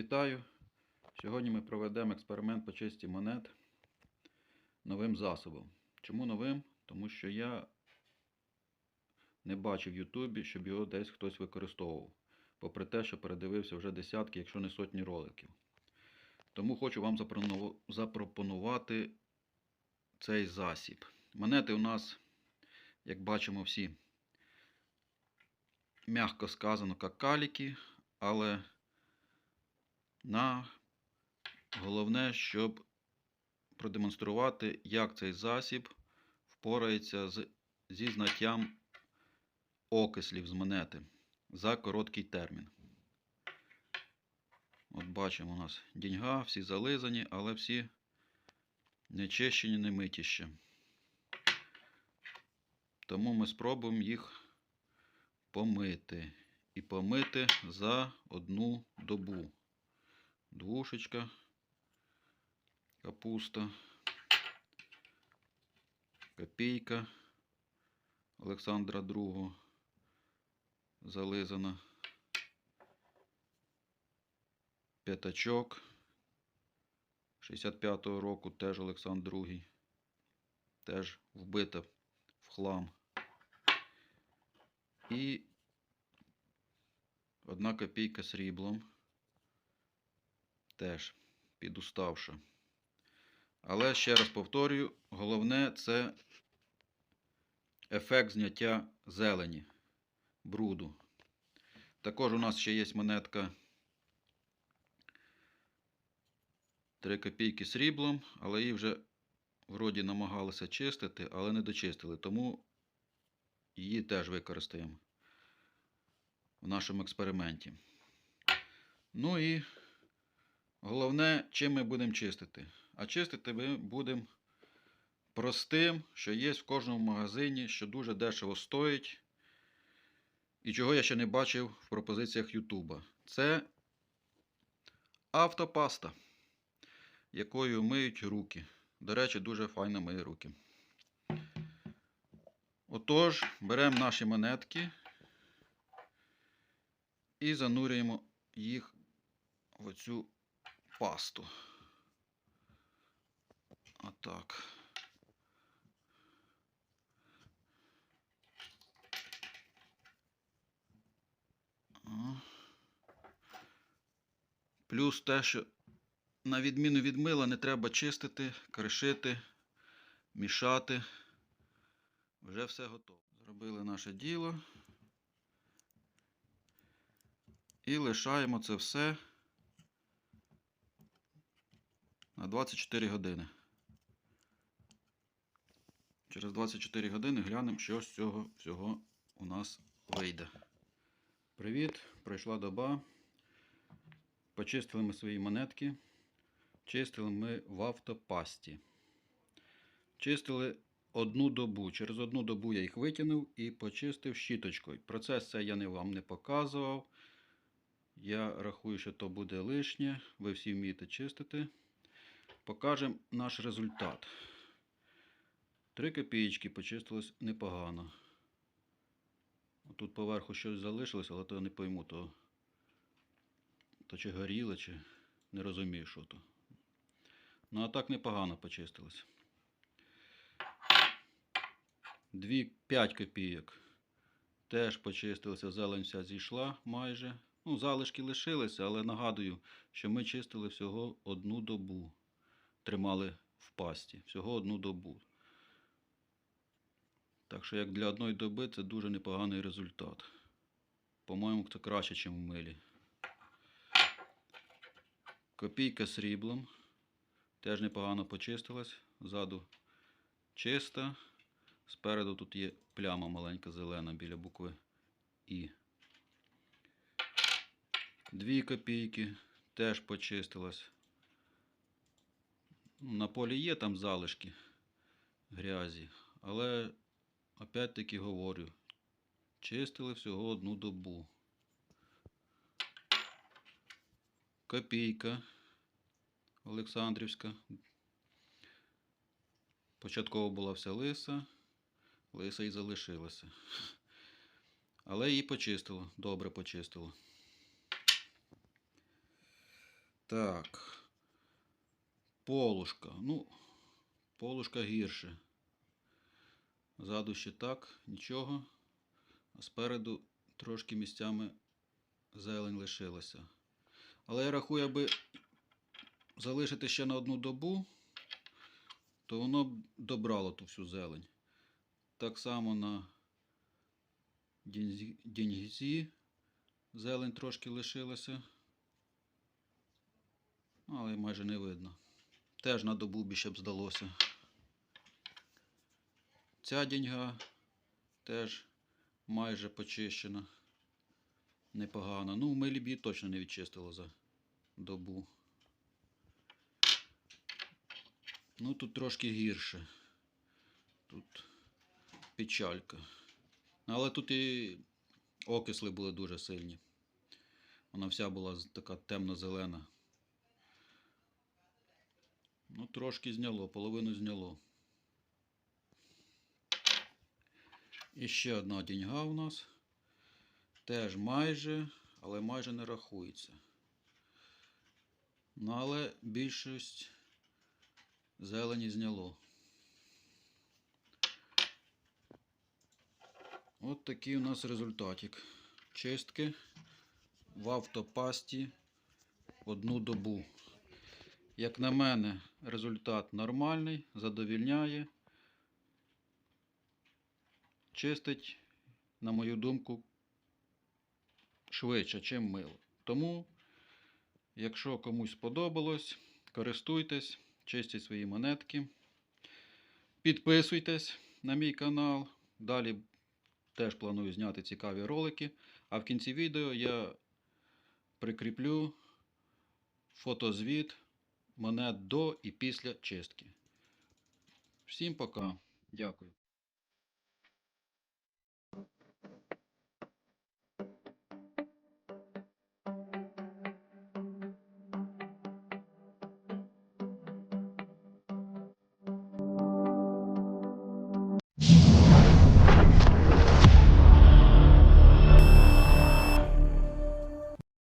вітаю! Сьогодні ми проведемо експеримент по чисті монет новим засобом. Чому новим? Тому що я не бачив в Ютубі, щоб його десь хтось використовував. Попри те, що передивився вже десятки, якщо не сотні роликів. Тому хочу вам запропонувати цей засіб. Монети у нас, як бачимо, всі, м'яко сказано, какаліки, але на головне, щоб продемонструвати, як цей засіб впорається з, зі знаттям окислів з монети за короткий термін. От бачимо у нас діньга, всі зализані, але всі не чищені, не миті ще. Тому ми спробуємо їх помити. І помити за одну добу. Двушечка, капуста, копійка Олександра II зализана. П'ятачок 65-го року теж Олександр II. Теж вбита в хлам. І одна копійка сріблом. Теж підуставша. Але ще раз повторюю, головне це ефект зняття зелені, бруду. Також у нас ще є монетка 3 копійки сріблом, але її вже вроді намагалися чистити, але не дочистили. Тому її теж використаємо в нашому експерименті. Ну і головне, чим ми будемо чистити. А чистити ми будемо простим, що є в кожному магазині, що дуже дешево стоїть. І чого я ще не бачив в пропозиціях Ютуба. Це автопаста, якою миють руки. До речі, дуже файно миє руки. Отож, беремо наші монетки і занурюємо їх в оцю пасту. Отак. О. Плюс те, що на відміну від мила не треба чистити, кришити, мішати. Вже все готово. Зробили наше діло. І лишаємо це все на 24 години. Через 24 години глянемо, що з цього всього у нас вийде. Привіт! Пройшла доба. Почистили ми свої монетки. Чистили ми в автопасті. Чистили одну добу. Через одну добу я їх витягнув і почистив щіточкою. Процес цей я вам не показував. Я рахую, що то буде лишнє. Ви всі вмієте чистити. Покажемо наш результат. Три копійки почистилось непогано. Тут поверху щось залишилось, але то я не пойму, то, то чи горіло, чи не розумію, що то. Ну, а так непогано почистилось. Дві 5 копійок. Теж почистилися, зелень вся зійшла майже. Ну, залишки лишилися, але нагадую, що ми чистили всього одну добу. Тримали в пасті. Всього одну добу. Так що, як для одної доби, це дуже непоганий результат. По-моєму, це краще, ніж в милі. Копійка сріблом. Теж непогано почистилась. Ззаду чиста. Спереду тут є пляма маленька зелена біля букви І. Дві копійки теж почистилась. Ну, На полі є там залишки грязі, але опять-таки говорю, чистили всього одну добу. Копійка Олександрівська. Початково була вся лиса, лиса і залишилася. Але її почистило, добре почистило. Так. Полушка. Ну, полушка гірше. Ззаду ще так, нічого. А спереду трошки місцями зелень лишилася. Але я рахую, аби залишити ще на одну добу, то воно б добрало ту всю зелень. Так само на діньгізі зелень трошки лишилася. Але майже не видно. Теж на добу ще б здалося. Ця діньга теж майже почищена. Непогано. Ну, ми її точно не відчистили за добу. Ну, тут трошки гірше. Тут печалька. Але тут і окисли були дуже сильні. Вона вся була така темно-зелена. Ну, трошки зняло, половину зняло. І ще одна діньга у нас. Теж майже, але майже не рахується. Ну, але більшість зелені зняло. От такий у нас результатик. Чистки в автопасті одну добу. Як на мене, результат нормальний, задовільняє. Чистить, на мою думку, швидше, чим мило. Тому, якщо комусь сподобалось, користуйтесь, чистіть свої монетки. Підписуйтесь на мій канал. Далі теж планую зняти цікаві ролики. А в кінці відео я прикріплю фотозвіт монет до і після чистки. Всім пока. Дякую.